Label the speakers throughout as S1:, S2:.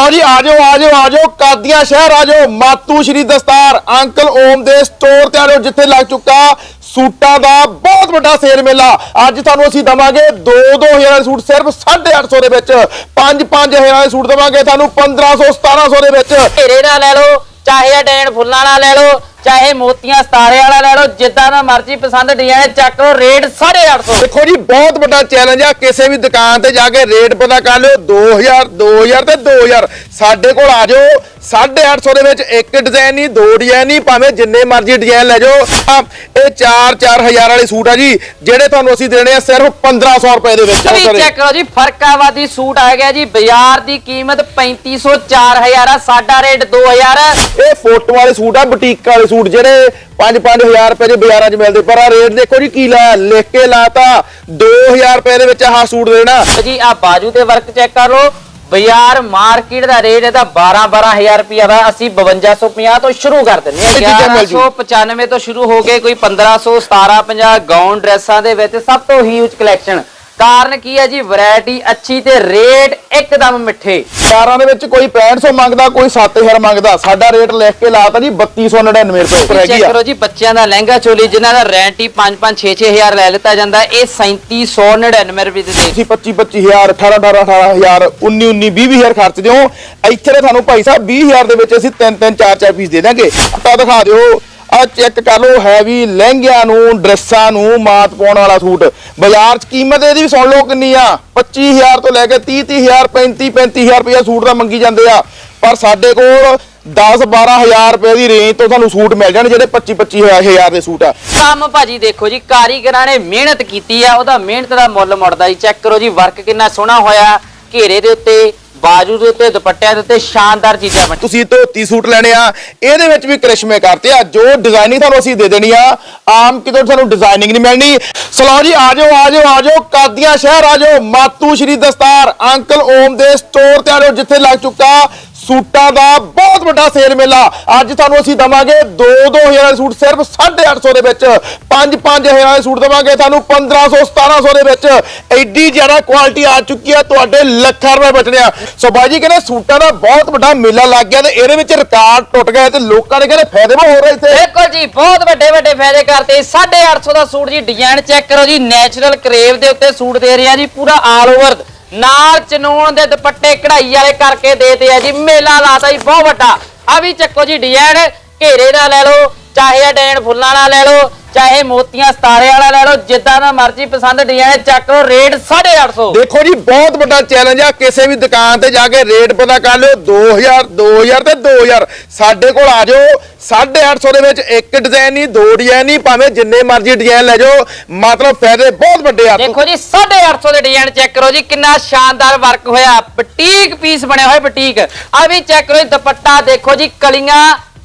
S1: ਲਓ ਜੀ ਆਜੋ ਆਜੋ ਆਜੋ ਕਾਦੀਆਂ ਸ਼ਹਿਰ ਆਜੋ ਮਾਤੂ ਸ਼੍ਰੀ ਦਸਤਾਰ, ਅੰਕਲ ਓਮ ਦੇ ਸਟੋਰ ਤੇ ਆ ਜਾਓ, ਜਿੱਥੇ ਲੱਗ ਚੁੱਕਾ ਸੂਟਾਂ ਦਾ ਬਹੁਤ ਵੱਡਾ ਸੇਲ ਮੇਲਾ। ਅੱਜ ਤੁਹਾਨੂੰ ਅਸੀਂ ਦਵਾਂਗੇ 2-2000 ਵਾਲੇ ਸੂਟ, ਸਿਰਫ 850 ਦੇ ਵਿੱਚ। 5-5000 ਵਾਲੇ ਸੂਟ ਦਵਾਂਗੇ ਤੁਹਾਨੂੰ 1500 1700 ਦੇ ਵਿੱਚ।
S2: ਢੇਰੇ ਦਾ ਲੈ ਲਓ, ਚਾਹੇ ਅਡੈਣ ਫੁੱਲਾਂ ਨਾਲ ਲੈ ਲਓ ਚਾਹੇ ਮੋਤੀਆਂ ਸਤਾਰੇ ਵਾਲਾ ਲੈ ਲਓ ਜਿੱਦਾਂ ਦਾ ਮਰਜ਼ੀ ਪਸੰਦ ਡਿਜ਼ਾਈਨ ਚੱਕ ਲਓ ਰੇਟ 850
S1: ਦੇਖੋ ਜੀ ਬਹੁਤ ਵੱਡਾ ਚੈਲੰਜ ਆ ਕਿਸੇ ਵੀ ਦੁਕਾਨ ਤੇ ਜਾ ਕੇ ਰੇਟ ਪਤਾ ਕਰ ਲਿਓ 2000 2000 ਤੇ 2000 ਸਾਡੇ ਕੋਲ ਆ ਜਾਓ 850 ਦੇ ਵਿੱਚ ਇੱਕ ਡਿਜ਼ਾਈਨ ਨਹੀਂ ਦੋ ਡਿਜ਼ਾਈਨ ਨਹੀਂ ਭਾਵੇਂ ਜਿੰਨੇ ਮਰਜ਼ੀ ਡਿਜ਼ਾਈਨ ਲੈ ਜਾਓ। ਆਹ, ਇਹ 4-4000 ਵਾਲੇ ਸੂਟ ਆ ਜੀ ਜਿਹੜੇ ਤੁਹਾਨੂੰ ਅਸੀਂ ਦੇਣੇ ਆ ਸਿਰਫ 1500 ਰੁਪਏ ਦੇ ਵਿੱਚ
S2: ਵੀ ਚੈੱਕ ਕਰੋ ਜੀ ਫਰਕਾਵਾਦੀ ਸੂਟ ਆ ਗਿਆ ਜੀ ਬਾਜ਼ਾਰ ਦੀ ਕੀਮਤ 3500 4000 ਆ ਸਾਡਾ ਰੇਟ 2000
S1: ਇਹ ਫੋਟੋ ਵਾਲੇ ਸੂਟ ਆ ਬੁਟੀਕ ਵਾਲੇ ਸੂਟ ਜਿਹੜੇ 5-5000 ਰੁਪਏ ਦੇ ਬਾਜ਼ਾਰਾਂ 'ਚ ਮਿਲਦੇ ਪਰ ਆ ਰੇਟ ਦੇਖੋ ਜੀ ਕੀ ਲਾਇਆ ਲਿਖ ਕੇ ਲਾਤਾ। 2000 ਰੁਪਏ ਦੇ ਵਿੱਚ ਆਹ ਸੂਟ ਦੇਣਾ।
S2: ਜੀ ਆ ਬਾਜੂ ਤੇ ਵਰਕ ਚੈੱਕ ਕਰ ਲਓ। ਬਾਜ਼ਾਰ ਮਾਰਕੀਟ ਦਾ ਰੇਟ ਇਹਦਾ 12 12000 ਰੁਪਿਆ ਵਾ ਅਸੀਂ 5250 ਤੋਂ ਸ਼ੁਰੂ ਕਰ ਦਿੰਦੇ ਹਾਂ।
S1: ਮਿਲ ਜੂ।
S2: 1195 ਤੋਂ ਸ਼ੁਰੂ ਹੋ ਕੇ ਕੋਈ 1500 1750 ਗਾਊਨ ਡਰੈਸਾਂ ਦੇ ਵਿੱਚ ਸਭ ਤੋਂ ਹਿਊਜ ਕਲੈਕਸ਼ਨ ਕਾਰਨ ਕੀ ਹੈ ਜੀ? ਵੈਰਾਈਟੀ ਅੱਛੀ ਤੇ ਰੇਟ ਇੱਕਦਮ ਮਿੱਠੇ।
S1: ਕਾਰਾਂ ਦੇ ਵਿੱਚ ਕੋਈ 6500 ਮੰਗਦਾ ਕੋਈ 7000 ਮੰਗਦਾ ਸਾਡਾ ਰੇਟ ਲਿਖ ਕੇ ਲਾਤਾ ਜੀ 3299 ਰੁਪਏ ਉੱਪਰ ਹੈਗੀ
S2: ਚੈੱਕ
S1: ਆ।
S2: ਕਰੋ ਜੀ ਬੱਚਿਆਂ ਦਾ ਲਹਿੰਗਾ ਚੋਲੀ ਜਿਨ੍ਹਾਂ ਦਾ ਰੈਂਟ ਹੀ 5 5 6 6000 ਲੈ ਲਿੱਤਾ ਜਾਂਦਾ ਇਹ 3799 ਰੁਪਏ ਦੇ
S1: ਤੁਸੀਂ 25 25000 18 18 18000 19 19 20000 ਖਰਚਦੇ ਹੋ ਇੱਥੇ ਤੁਹਾਨੂੰ ਭਾਈ ਸਾਹਿਬ 20000 ਦੇ ਵਿੱਚ ਅਸੀਂ 3 3 4 4 ਪੀਸ ਦੇ ਦਾਂਗੇ ਤਾਂ ਦਿਖਾ ਦਿਓ ਆ ਚੈੱਕ ਕਰ ਲਓ ਹੈਵੀ ਲਹਿੰਗਿਆਂ ਨੂੰ, ਡਰੈਸਾਂ ਨੂੰ ਮਾਤ ਪਾਉਣ ਵਾਲਾ ਸੂਟ। ਬਾਜ਼ਾਰ 'ਚ ਕੀਮਤ ਇਹਦੀ ਵੀ ਸੁਣ ਲਓ ਕਿੰਨੀ ਆ। 25000 ਤੋਂ ਲੈ ਕੇ 30 30000 35 35000 ਰੁਪਏ ਸੂਟ ਦਾ ਮੰਗੀ ਜਾਂਦੇ ਆ। ਪਰ ਸਾਡੇ ਕੋਲ 10 12000 ਰੁਪਏ ਦੀ ਰੇਂਜ ਤੋਂ ਤੁਹਾਨੂੰ ਸੂਟ ਮਿਲ ਜਾਣ ਜਿਹੜੇ 25 25000 ਦੇ ਸੂਟ ਆ।
S2: ਕੰਮ ਭਾਜੀ ਦੇਖੋ ਜੀ, ਕਾਰੀਗਰਾਂ ਨੇ ਮਿਹਨਤ ਕੀਤੀ ਆ, ਉਹਦਾ ਮਿਹਨਤ ਦਾ ਮੁੱਲ ਮੁੜਦਾ ਜੀ। ਚੈੱਕ ਕਰੋ ਜੀ, ਵਰਕ ਕਿੰਨਾ ਸੋਹਣਾ ਹੋਇਆ ਘੇਰੇ ਦੇ ਉੱਤੇ। ਬਾਜੂ ਦੇ ਉੱਤੇ, ਦੁਪੱਟਿਆਂ ਦੇ ਉੱਤੇ ਸ਼ਾਨਦਾਰ ਚੀਜ਼ਾਂ ਬਣ
S1: ਤੁਸੀਂ ਧੋਤੀ ਸੂਟ ਲੈਣੇ ਆ, ਇਹਦੇ ਵਿੱਚ ਵੀ ਕਰਿਸ਼ਮੇ ਕਰਤੇ ਆ, ਜੋ ਡਿਜ਼ਾਈਨਿੰਗ ਤੁਹਾਨੂੰ ਅਸੀਂ ਦੇ ਦੇਣੀ ਆ, ਆਮ ਕਿਤੋਂ ਤੁਹਾਨੂੰ ਡਿਜ਼ਾਈਨਿੰਗ ਨਹੀਂ ਮਿਲਣੀ। ਸਲੋ ਜੀ, ਆ ਜਾਓ ਆ ਜਾਓ ਆ ਜਾਓ, ਕਾਦੀਆਂ ਸ਼ਹਿਰ ਆ ਜਾਓ। ਮਾਤੂ ਸ਼੍ਰੀ ਦਸਤਾਰ, ਅੰਕਲ ਓਮ ਦੇ ਸਟੋਰ ਤੇ ਆ ਜਾਓ, ਜਿੱਥੇ ਲੱਗ ਚੁੱਕਾ ਸੂਟਾਂ ਦਾ ਬਹੁਤ ਵੱਡਾ ਸੇਲ ਮੇਲਾ। ਅੱਜ ਤੁਹਾਨੂੰ ਅਸੀਂ ਦਵਾਂਗੇ 2-2000 ਵਾਲੇ ਸੂਟ, ਸਿਰਫ 850 ਦੇ ਵਿੱਚ। 5-5000 ਵਾਲੇ ਸੂਟ ਦਵਾਂਗੇ ਤੁਹਾਨੂੰ 1500 1700 ਦੇ ਵਿੱਚ। ਐਡੀ ਜ਼ਿਆਦਾ ਕੁਆਲਿਟੀ ਆ ਚੁੱਕੀ ਆ, ਤੁਹਾਡੇ ਲੱਖਾਂ ਰੁਪਏ ਬਚਣੇ ਆ। ਸੋ ਬਾਈ ਜੀ, ਕਹਿੰਦੇ ਸੂਟਾਂ ਦਾ ਬਹੁਤ ਵੱਡਾ ਮੇਲਾ ਲੱਗ ਗਿਆ ਤੇ ਇਹਦੇ ਵਿੱਚ ਰਿਕਾਰਡ ਟੁੱਟ ਗਿਆ ਤੇ ਲੋਕਾਂ ਨੇ ਕਹਿੰਦੇ ਫਾਇਦੇ ਹੋ ਰਹੇ ਇੱਥੇ।
S2: ਦੇਖੋ ਜੀ, ਬਹੁਤ ਵੱਡੇ ਵੱਡੇ ਫਾਇਦੇ ਕਰਤੇ। 850 ਦਾ ਸੂਟ ਜੀ ਡਿਜ਼ਾਈਨ ਚੈੱਕ ਕਰੋ ਜੀ ਨੈਚੁਰਲ ਕਰੇਵ ਦੇ ਉੱਤੇ ਸੂਟ ਦੇ ਰਿਹਾ ਜੀ, ਪੂਰਾ ਆਲ ਓਵਰ ਨਾਲ ਚਨੂਨ ਦੇ ਦੁਪੱਟੇ ਕਢਾਈ ਵਾਲੇ ਕਰਕੇ ਦੇਤੇ ਆ ਜੀ। ਮੇਲਾ ਲਾਤਾ ਜੀ, ਬਹੁਤ ਵੱਡਾ। ਆ ਵੀ ਚੱਕੋ ਜੀ ਡਿਜ਼ਾਈਨ ਘੇਰੇ ਦਾ ਲੈ ਲਓ ਚਾਹੇ ਅਡੈਣ ਫੁੱਲਾਂ ਵਾਲਾ ਲੈ ਲਓ ਚਾਹੇ ਮੋਤੀਆਂ ਸਤਾਰੇ ਵਾਲਾ ਲੈ ਲਓ ਜਿੱਦਾਂ ਦਾ ਮਰਜ਼ੀ ਪਸੰਦ ਡਿਜ਼ਾਈਨ ਚੱਕ ਲਓ ਰੇਟ 850
S1: ਦੇਖੋ ਜੀ ਬਹੁਤ ਵੱਡਾ ਚੈਲੰਜ ਆ ਕਿਸੇ ਵੀ ਦੁਕਾਨ ਤੇ ਜਾ ਕੇ ਰੇਟ ਪਤਾ ਕਰ ਲਿਓ 2000 2000 ਤੇ 2000 ਸਾਡੇ ਕੋਲ ਆ ਜਾਓ 850 ਦੇ ਵਿੱਚ ਇੱਕ ਡਿਜ਼ਾਈਨ ਨਹੀਂ ਦੋ ਡਿਜ਼ਾਈਨ ਨਹੀਂ ਭਾਵੇਂ ਜਿੰਨੇ ਮਰਜ਼ੀ ਡਿਜ਼ਾਈਨ ਲੈ ਜਾਓ ਮਤਲਬ ਫਾਇਦੇ ਬਹੁਤ ਵੱਡੇ ਆ।
S2: ਦੇਖੋ ਜੀ 850 ਦੇ ਡਿਜ਼ਾਈਨ ਚੈੱਕ ਕਰੋ ਜੀ ਕਿੰਨਾ ਸ਼ਾਨਦਾਰ ਵਰਕ ਹੋਇਆ। ਬੁਟੀਕ ਪੀਸ ਬਣਿਆ ਹੋਇਆ ਬੁਟੀਕ। ਆ ਵੀ ਚੈੱਕ ਕਰੋ ਜੀ ਦੁਪੱਟਾ ਦੇਖੋ ਜੀ ਕਲੀਆਂ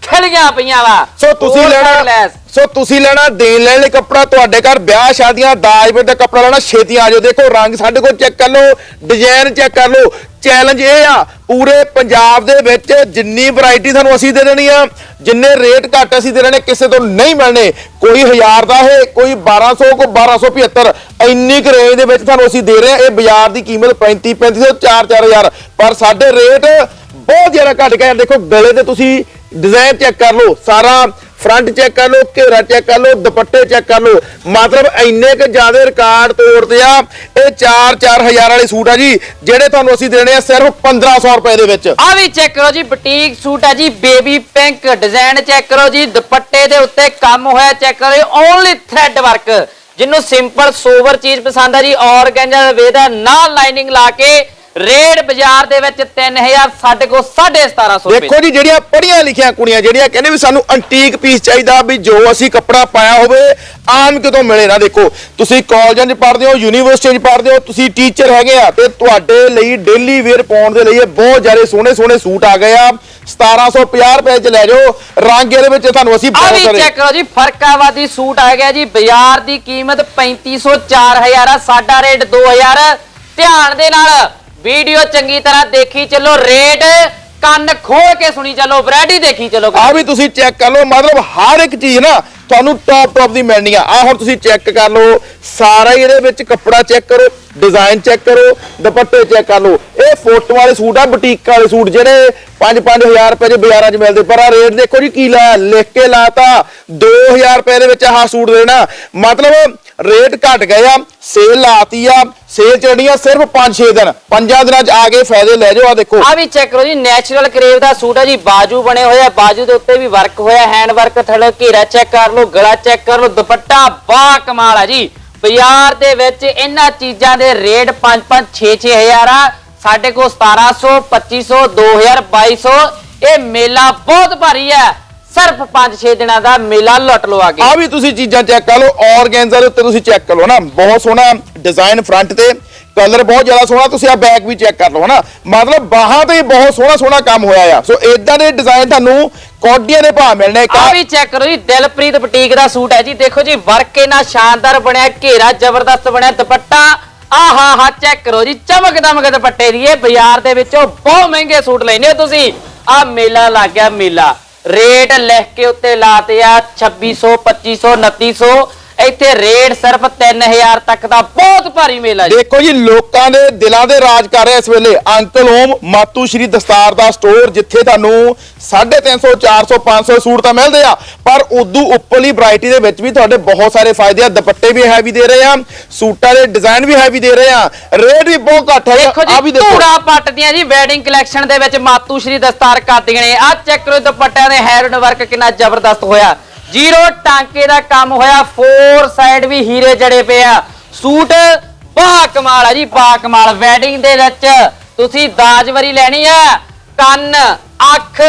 S2: ਖਿਲੀਆਂ ਪਈਆਂ ਵਾ।
S1: ਸੋ ਤੁਸੀਂ ਲੈਣਾ। ਸੋ ਤੁਸੀਂ ਲੈਣਾ ਦੇਣ ਲੈਣ ਲਈ ਕੱਪੜਾ ਤੁਹਾਡੇ ਘਰ ਵਿਆਹ ਸ਼ਾਦੀਆਂ ਦਾਜ ਪੇ ਦਾ ਕੱਪੜਾ ਲੈਣਾ ਛੇਤੀ ਆ ਜਾਓ। ਦੇਖੋ ਰੰਗ ਸਾਡੇ ਕੋਲ ਚੈੱਕ ਕਰ ਲਓ ਡਿਜ਼ਾਈਨ ਚੈੱਕ ਕਰ ਲਓ। ਚੈਲੰਜ ਇਹ ਆ ਪੂਰੇ ਪੰਜਾਬ ਦੇ ਵਿੱਚ ਜਿੰਨੀ ਵੈਰਾਈਟੀ ਤੁਹਾਨੂੰ ਅਸੀਂ ਦੇ ਦੇਣੀ ਆ ਜਿੰਨੇ ਰੇਟ ਘੱਟ ਅਸੀਂ ਦੇ ਦੇਣੇ ਕਿਸੇ ਤੋਂ ਨਹੀਂ ਮਿਲਣੇ ਕੋਈ 1000 ਦਾ ਹੈ ਕੋਈ 1200 ਕੋਈ 1275 ਇੰਨੀ ਕੁ ਰੇਂਜ ਦੇ ਵਿੱਚ ਤੁਹਾਨੂੰ ਅਸੀਂ ਦੇ ਰਹੇ ਆ। ਇਹ ਬਾਜ਼ਾਰ ਦੀ ਕੀਮਤ 35 3500 4 4000 ਪਰ ਸਾਡੇ ਰੇਟ ਬਹੁਤ ਜ਼ਿਆਦਾ ਘੱਟ ਗਏ। ਦੇਖੋ ਗਲੇ ਤੇ ਤੁਸੀਂ ਡਿਜ਼ਾਈਨ ਚੈੱਕ ਕਰ ਲਓ, ਸਾਰਾ ਫਰੰਟ ਚੈੱਕ ਕਰ ਲਓ, ਘੇਰਾ ਚੈੱਕ ਕਰ ਲਓ, ਦੁਪੱਟੇ ਚੈੱਕ ਕਰ ਲਓ। ਮਤਲਬ ਇੰਨੇ ਕੁ ਜ਼ਿਆਦਾ ਰਿਕਾਰਡ ਤੋੜਦੇ ਆ, ਇਹ 4-4000 ਵਾਲੇ ਸੂਟ ਆ ਜੀ, ਜਿਹੜੇ ਤੁਹਾਨੂੰ ਅਸੀਂ ਦੇਣੇ ਆ ਸਿਰਫ 1500 ਰੁਪਏ ਦੇ ਵਿੱਚ।
S2: ਆ ਵੀ ਚੈੱਕ ਕਰੋ ਜੀ, ਬੁਟੀਕ ਸੂਟ ਹੈ ਜੀ ਬੇਬੀ ਪਿੰਕ ਡਿਜ਼ਾਈਨ ਚੈੱਕ ਕਰੋ ਜੀ, ਦੁਪੱਟੇ ਦੇ ਉੱਤੇ ਕੰਮ ਹੋਇਆ ਚੈੱਕ ਕਰੋ ਓਨਲੀ ਥ੍ਰੈਡ ਵਰਕ ਜਿਹਨੂੰ ਸਿੰਪਲ ਸੋਵਰ ਚੀਜ਼ ਪਸੰਦ ਆ ਜੀ ਆਰਗੈਂਜਾ ਵੇਦਾ, ਨਾਲ ਲਾਈਨਿੰਗ ਲਾ ਕੇ ਰੇਟ ਬਾਜ਼ਾਰ ਦੇ ਵਿੱਚ 3000 ਸਾਡੇ ਕੋਲ 1750 ਰੁਪਏ।
S1: ਦੇਖੋ ਜੀ ਜਿਹੜੀਆਂ ਪੜੀਆਂ ਲਿਖੀਆਂ ਕੁੜੀਆਂ ਜਿਹੜੀਆਂ ਕਹਿੰਦੇ ਵੀ ਸਾਨੂੰ ਐਂਟੀਕ ਪੀਸ ਚਾਹੀਦਾ ਵੀ ਜੋ ਅਸੀਂ ਕੱਪੜਾ ਪਾਇਆ ਹੋਵੇ ਆਮ ਕਿਤੋਂ ਮਿਲੇ ਨਾ। ਦੇਖੋ ਤੁਸੀਂ ਕਾਲਜਾਂ 'ਚ ਪੜ੍ਹਦੇ ਹੋ ਯੂਨੀਵਰਸਿਟੀਆਂ 'ਚ ਪੜ੍ਹਦੇ ਹੋ ਤੁਸੀਂ ਟੀਚਰ ਹੈਗੇ ਆ ਤੇ ਤੁਹਾਡੇ ਲਈ ਡੇਲੀ ਵੇਅਰ ਪਾਉਣ ਦੇ ਲਈ ਇਹ ਬਹੁਤ ਜ਼ਿਆਦਾ ਸੋਹਣੇ ਸੋਹਣੇ ਸੂਟ ਆ ਗਏ ਆ। 1750 ਰੁਪਏ 'ਚ ਲੈ ਜਾਓ ਰੰਗ ਇਹਦੇ ਵਿੱਚ ਤੁਹਾਨੂੰ ਅਸੀਂ
S2: ਆ
S1: ਬਹੁਤ
S2: ਵੀ
S1: ਸਾਰੇ
S2: ਚੈੱਕ ਕਰੋ ਜੀ ਫਰਕਾਵਾਦੀ ਸੂਟ ਆ ਗਿਆ ਜੀ ਬਾਜ਼ਾਰ ਦੀ ਕੀਮਤ 3500 4000 ਆ ਸਾਡਾ ਰੇਟ 2000 ਧਿਆਨ ਦੇ ਨਾਲ ਵੀਡੀਓ ਚੰਗੀ ਤਰ੍ਹਾਂ ਦੇਖੀ ਚੱਲੋ, ਰੇਟ ਕੰਨ ਖੋਲ ਕੇ ਸੁਣੀ ਚੱਲੋ, ਵੈਰਾਈਟੀ ਦੇਖੀ ਚੱਲੋ।
S1: ਆ ਵੀ ਤੁਸੀਂ ਚੈੱਕ ਕਰ ਲਓ, ਮਤਲਬ ਹਰ ਇੱਕ ਚੀਜ਼ ਨਾ ਤੁਹਾਨੂੰ ਟੌਪ ਟੌਪ ਦੀ ਮਿਲਣੀ ਆ। ਆ ਹੁਣ ਤੁਸੀਂ ਚੈੱਕ ਕਰ ਲਓ, ਸਾਰਾ ਹੀ ਇਹਦੇ ਵਿੱਚ ਕੱਪੜਾ ਚੈੱਕ ਕਰੋ ਡਿਜ਼ਾਈਨ ਚੈੱਕ ਕਰੋ, ਦੁਪੱਟੇ ਚੈੱਕ ਕਰ ਲਓ। ਇਹ ਫੋਟੋ ਵਾਲੇ ਸੂਟ ਆ, ਬੁਟੀਕ ਵਾਲੇ ਸੂਟ ਜਿਹੜੇ 5-5000 ਰੁਪਏ ਦੇ ਬਾਜ਼ਾਰਾਂ 'ਚ ਮਿਲਦੇ, ਪਰ ਆ ਰੇਟ ਦੇਖੋ ਜੀ ਕੀ ਲਾ ਲਿਖ ਕੇ ਲਾਤਾ। 2000 ਰੁਪਏ ਦੇ ਵਿੱਚ ਆਹ ਸੂਟ ਦੇਣਾ। ਮਤਲਬ ਰੇਟ ਘਟ ਗਏ ਆ, ਸੇਲ ਲਾਤੀ ਆ, ਸੇਲ ਚੜਨੀ ਆ ਸਿਰਫ 5-6 ਦਿਨ। ਪੰਜਾਂ ਦਿਨਾਂ 'ਚ ਆ ਕੇ ਫਾਇਦੇ ਲੈ ਜਾਓ, ਆ ਦੇਖੋ।
S2: ਆ ਵੀ ਚੈੱਕ ਕਰੋ ਜੀ ਨੈਚੁਰਲ ਕਰੇਵ ਦਾ ਸੂਟ ਹੈ ਜੀ, ਬਾਜੂ ਬਣੇ ਹੋਏ ਆ, ਬਾਜੂ ਦੇ ਉੱਤੇ ਵੀ ਵਰਕ ਹੋਇਆ ਹੈਂਡ ਵਰਕ ਥੱਲੇ ਘੇਰਾ ਚੈੱਕ ਕਰ ਲਓ, ਗਲਾ ਚੈੱਕ ਕਰ ਲਓ, ਦੁਪੱਟਾ ਬਾ ਕਮਾਲ ਆ ਜੀ। ਬਾਜ਼ਾਰ ਦੇ ਵਿੱਚ ਇਹਨਾਂ ਚੀਜ਼ਾਂ ਦੇ ਰੇਟ 5-5 6-6000 ਆ। ਸਾਡੇ ਕੋਲ 1700 2500 2000 2200 ਇਹ ਮੇਲਾ ਬਹੁਤ ਭਾਰੀ ਹੈ ਸਿਰਫ 5-6 ਦਿਨਾਂ ਦਾ ਮੇਲਾ ਲੁੱਟ ਲਓ ਆਗੇ
S1: ਆ ਵੀ ਤੁਸੀਂ ਚੀਜ਼ਾਂ ਚੈੱਕ ਕਰ ਲਓ ਆਰਗੈਂਜ਼ਾ ਦੇ ਉੱਤੇ ਤੁਸੀਂ ਚੈੱਕ ਕਰ ਲਓ ਨਾ ਬਹੁਤ ਸੋਹਣਾ ਡਿਜ਼ਾਈਨ ਫਰੰਟ ਤੇ ਕਲਰ ਬਹੁਤ ਜ਼ਿਆਦਾ ਸੋਹਣਾ ਤੁਸੀਂ ਆ ਬੈਕ ਵੀ ਚੈੱਕ ਕਰ ਲਓ ਹਨਾ? ਮਤਲਬ ਬਾਹਾਂ ਤੇ ਬਹੁਤ ਸੋਹਣਾ ਸੋਹਣਾ ਕੰਮ ਹੋਇਆ ਆ। ਸੋ ਇਦਾਂ ਦੇ ਡਿਜ਼ਾਈਨ ਤੁਹਾਨੂੰ ਕੋਡੀਆਂ ਦੇ ਭਾਅ ਮਿਲਣੇ ਇੱਕ
S2: ਆ ਵੀ ਚੈੱਕ ਕਰੋ ਜੀ ਦਿਲਪ੍ਰੀਤ ਬੁਟੀਕ ਦਾ ਸੂਟ ਹੈ ਜੀ। ਦੇਖੋ ਜੀ ਵਰਕ ਇਹਨਾਂ ਸ਼ਾਨਦਾਰ ਬਣਿਆ ਘੇਰਾ ਜ਼ਬਰਦਸਤ ਬਣਿਆ ਦੁਪੱਟਾ। ਆਹਾ ਹਾ ਚੈੱਕ ਕਰੋ ਜੀ ਚਮਕ ਦਮਕ ਦੁਪੱਟੇ ਦੀ ਇਹ ਬਾਜ਼ਾਰ ਦੇ ਵਿੱਚੋਂ ਬਹੁਤ ਮਹਿੰਗੇ ਸੂਟ ਲੈਨੇ ਤੁਸੀਂ। ਆ ਮੇਲਾ ਲੱਗ ਗਿਆ ਮੇਲਾ। ਰੇਟ ਲਿਖ ਕੇ ਉੱਤੇ ਲਾਤੇ ਆ 2600 2500 2900 ਇੱਥੇ ਰੇਟ ਸਿਰਫ 3000 ਤੱਕ ਦਾ ਬਹੁਤ ਭਾਰੀ ਮੇਲਾ ਜੀ।
S1: ਦੇਖੋ ਜੀ ਲੋਕਾਂ ਦੇ ਦਿਲਾਂ ਦੇ ਰਾਜ ਕਰ ਰਿਹਾ ਇਸ ਵੇਲੇ ਅੰਕਲ ਓਮ ਮਾਤੂ ਸ਼੍ਰੀ ਦਸਤਾਰ ਦਾ ਸਟੋਰ ਜਿੱਥੇ ਤੁਹਾਨੂੰ 350 400 500 ਸੂਟ ਤਾਂ ਮਿਲਦੇ ਆ ਪਰ ਉਦੋਂ ਉੱਪਰਲੀ ਵੈਰਾਈਟੀ ਦੇ ਵਿੱਚ ਵੀ ਤੁਹਾਡੇ ਬਹੁਤ ਸਾਰੇ ਫਾਇਦੇ ਆ। ਦੁਪੱਟੇ ਵੀ ਹੈਵੀ ਦੇ ਰਹੇ ਆ ਸੂਟਾਂ ਦੇ ਡਿਜ਼ਾਈਨ ਵੀ ਹੈਵੀ ਦੇ ਰਹੇ ਆ। ਰੇਟ ਵੀ ਬਹੁਤ ਘੱਟ ਹੈ
S2: ਦੇਖੋ
S1: ਆ ਵੀ
S2: ਜੀ
S1: ਦੇਖੋ।
S2: ਧੂੜਾ ਪੱਟ ਦੀਆਂ ਜੀ ਵੈਡਿੰਗ ਕਲੈਕਸ਼ਨ ਦੇ ਵਿੱਚ ਮਾਤੂ ਸ਼੍ਰੀ ਦਸਤਾਰ ਕਰਦੀਆਂ ਨੇ। ਆ ਚੈੱਕ ਕਰੋ ਦੁਪੱਟਿਆਂ ਦੇ ਹੈਂਡ ਵਰਕ ਕਿੰਨਾ ਜ਼ਬਰਦਸਤ ਹੋਇਆ। ਜ਼ੀਰੋ ਟਾਂਕੇ ਦਾ ਕੰਮ ਹੋਇਆ ਫੋਰ ਸਾਈਡ ਵੀ ਹੀਰੇ ਜੜੇ ਪਏ ਆ। ਸੂਟ ਬਾ ਕਮਾਲ ਆ ਜੀ ਬਾ ਕਮਾਲ। ਵੈਡਿੰਗ ਦੇ ਵਿੱਚ ਤੁਸੀਂ ਦਾਜਵਰੀ ਲੈਣੀ ਆ, ਕੰਨ, ਅੱਖ